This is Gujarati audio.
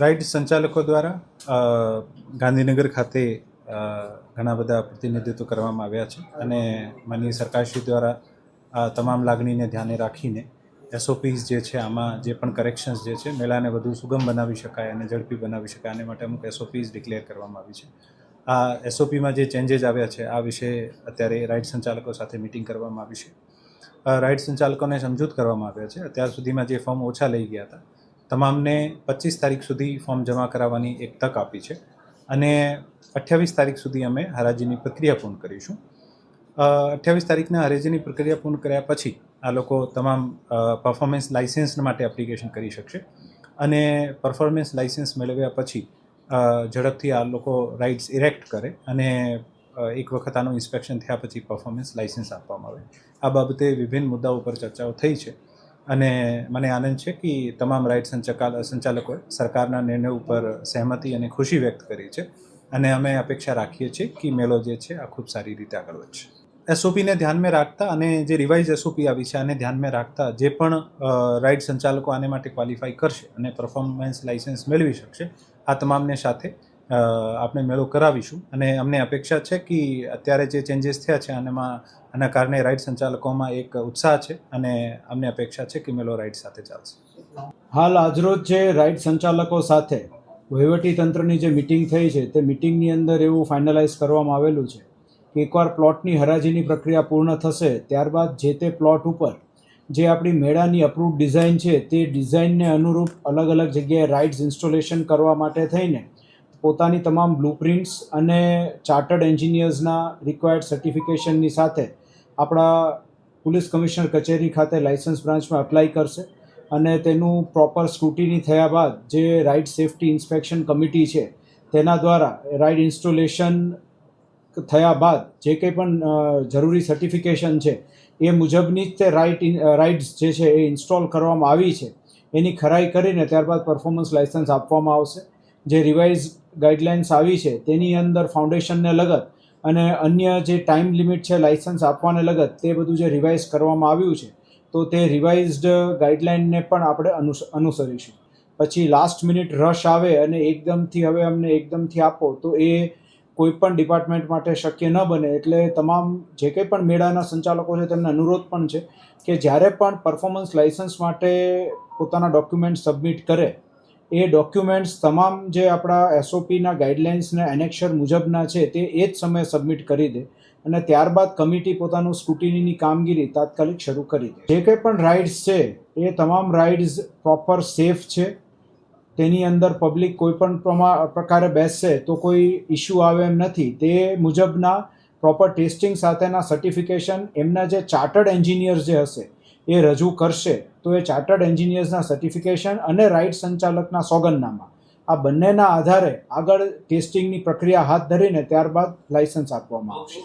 રાઇડ સંચાલકો દ્વારા ગાંધીનગર ખાતે ઘણા બધા પ્રતિનિધિત્વ કરવામાં આવ્યા છે અને માનીય સરકારશ્રી દ્વારા આ તમામ લાગણીને ધ્યાને રાખીને એસઓપીસ જે છે, આમાં જે પણ કરેક્શન્સ જે છે, મેળાને વધુ સુગમ બનાવી શકાય અને ઝડપી બનાવી શકાય આને માટે અમુક એસઓપીસ ડિક્લેર કરવામાં આવી છે. આ એસઓપીમાં જે ચેન્જીસ આવ્યા છે, આ વિશે અત્યારે રાઇડ સંચાલકો સાથે મિટિંગ કરવામાં આવી છે. રાઇડ સંચાલકોને સમજૂત કરવામાં આવ્યા છે. અત્યાર સુધીમાં જે ફોર્મ ઓછા લઈ ગયા હતા તમામને પચીસ તારીખ સુધી ફોર્મ જમા કરાવવાની એક તક આપી છે. અને અઠ્યાવીસ તારીખ સુધી અમે હરાજીની પ્રક્રિયા પૂર્ણ કરીશું. અઠ્યાવીસ તારીખના હરાજીની પ્રક્રિયા પૂર્ણ કર્યા પછી આ લોકો તમામ પરફોર્મન્સ લાઇસન્સ માટે એપ્લિકેશન કરી શકશે. અને પરફોર્મન્સ લાઇસન્સ મેળવ્યા પછી ઝડપથી આ લોકો રાઇડ્સ ઇરેક્ટ કરે અને એક વખત આનું ઇન્સ્પેક્શન થયા પછી પરફોર્મન્સ લાઇસન્સ આપવામાં આવે. આ બાબતે વિભિન્ન મુદ્દાઓ ઉપર ચર્ચાઓ થઈ છે. અને મને આનંદ છે કે તમામ રાઇડ સંચાલક સંચાલકોએ સરકારના નિર્ણય ઉપર સહેમતી અને ખુશી વ્યક્ત કરી છે. અને અમે અપેક્ષા રાખીએ છીએ કે મેળો જે છે, આ ખૂબ સારી રીતે આગળ વધશે. એસઓપીને ધ્યાનમાં રાખતા અને જે રિવાઇઝ એસઓપી આવી છે, આને ધ્યાનમાં રાખતા જે પણ રાઇડ સંચાલકો આને માટે ક્વોલિફાય કરશે અને પરફોર્મન્સ લાઇસન્સ મેળવી શકશે, આ તમામને સાથે આપણે મેળો કરાવીશું. અને અમને અપેક્ષા છે કે અત્યારે જે ચેન્જીસ થયા છે આનામાં આના કારણે રાઇડ સંચાલકોમાં એક ઉત્સાહ છે, અને અમને અપેક્ષા છે કે મેળો રાઇડ સાથે ચાલશે. હાલ આજરોજ જે રાઇડ સંચાલકો સાથે વહીવટી તંત્રની જે મિટિંગ થઈ છે, તે મિટિંગની અંદર એવું ફાઇનલાઇઝ કરવામાં આવેલું છે કે એકવાર પ્લોટની હરાજીની પ્રક્રિયા પૂર્ણ થશે, ત્યારબાદ જે તે પ્લોટ ઉપર જે આપણી મેળાની અપ્રૂવ ડિઝાઇન છે, તે ડિઝાઇનને અનુરૂપ અલગ અલગ જગ્યાએ રાઇડ્સ ઇન્સ્ટોલેશન કરવા માટે થઈને પોતાની તમામ બ્લુપ્રિન્ટ્સ અને ચાર્ટર્ડ એન્જિનિયર્સના રિક્વાયર્ડ સર્ટિફિકેશનની સાથે આપણા પોલીસ કમિશનર કચેરી ખાતે લાયસન્સ બ્રાન્ચમાં એપ્લાય કરશે અને તેનું પ્રોપર સ્ક્રુટિની થયા બાદ જે રાઇડ સેફટી ઇન્સ્પેક્શન કમિટી છે, તેના દ્વારા રાઇડ ઇન્સ્ટોલેશન થયા બાદ જે કંઈ પણ જરૂરી સર્ટિફિકેશન છે, એ મુજબની જ તે રાઇટ રાઇડ્સ જે છે એ ઇન્સ્ટોલ કરવામાં આવી છે. એની ખરાઈ કરીને ત્યારબાદ પરફોર્મન્સ લાઇસન્સ આપવામાં આવશે. જે રિવાઇઝ ગાઈડલાઇન્સ આવી છે, તેની અંદર ફાઉન્ડેશનને લગત અને અન્ય જે ટાઈમ લિમિટ છે લાઇસન્સ આપવાને લગત, તે બધું જે રિવાઇઝ કરવામાં આવ્યું છે, તો તે રિવાઇઝડ ગાઈડલાઇનને પણ આપણે અનુસ, અનુસરીશું. પછી લાસ્ટ મિનિટ રશ આવે અને એકદમથી હવે અમને એકદમથી આપો, તો એ કોઈ પણ ડિપાર્ટમેન્ટ માટે શક્ય ન બને, એટલે તમામ જે કંઈ પણ મેળાના સંચાલકો છે, તેમને અનુરોધ પણ છે કે જ્યારે પણ પરફોર્મન્સ લાઇસન્સ માટે પોતાના ડોક્યુમેન્ટ સબમિટ કરે એ ડોક્યુમેન્ટ્સ તમામ જે આપણા એસઓપીના ગાઈડલાઇન્સને એનેક્શર મુજબના છે તે એ જ સમયે સબમિટ કરી દે અને ત્યારબાદ કમિટી પોતાનું સ્કૂટીનીની કામગીરી તાત્કાલિક શરૂ કરી દે. જે કંઈ પણ રાઇડ્સ છે, એ તમામ રાઇડ્સ પ્રોપર સેફ છે. તેની અંદર પબ્લિક કોઈ પણ પ્રકારે બેસશે તો કોઈ ઇસ્યુ આવે એમ નથી. તે મુજબના પ્રોપર ટેસ્ટિંગ સાથેના સર્ટિફિકેશન એમના જે ચાર્ટર્ડ એન્જિનિયર્સ જે હશે એ રજૂ કરશે, તો એ ચાર્ટર્ડ એન્જિનિયર્સના સર્ટિફિકેશન અને રાઇટ સંચાલકના સોગંદનામા. આ બંનેના આધારે આગળ ટેસ્ટિંગની પ્રક્રિયા હાથ ધરીને ત્યારબાદ લાઇસન્સ આપવામાં આવશે.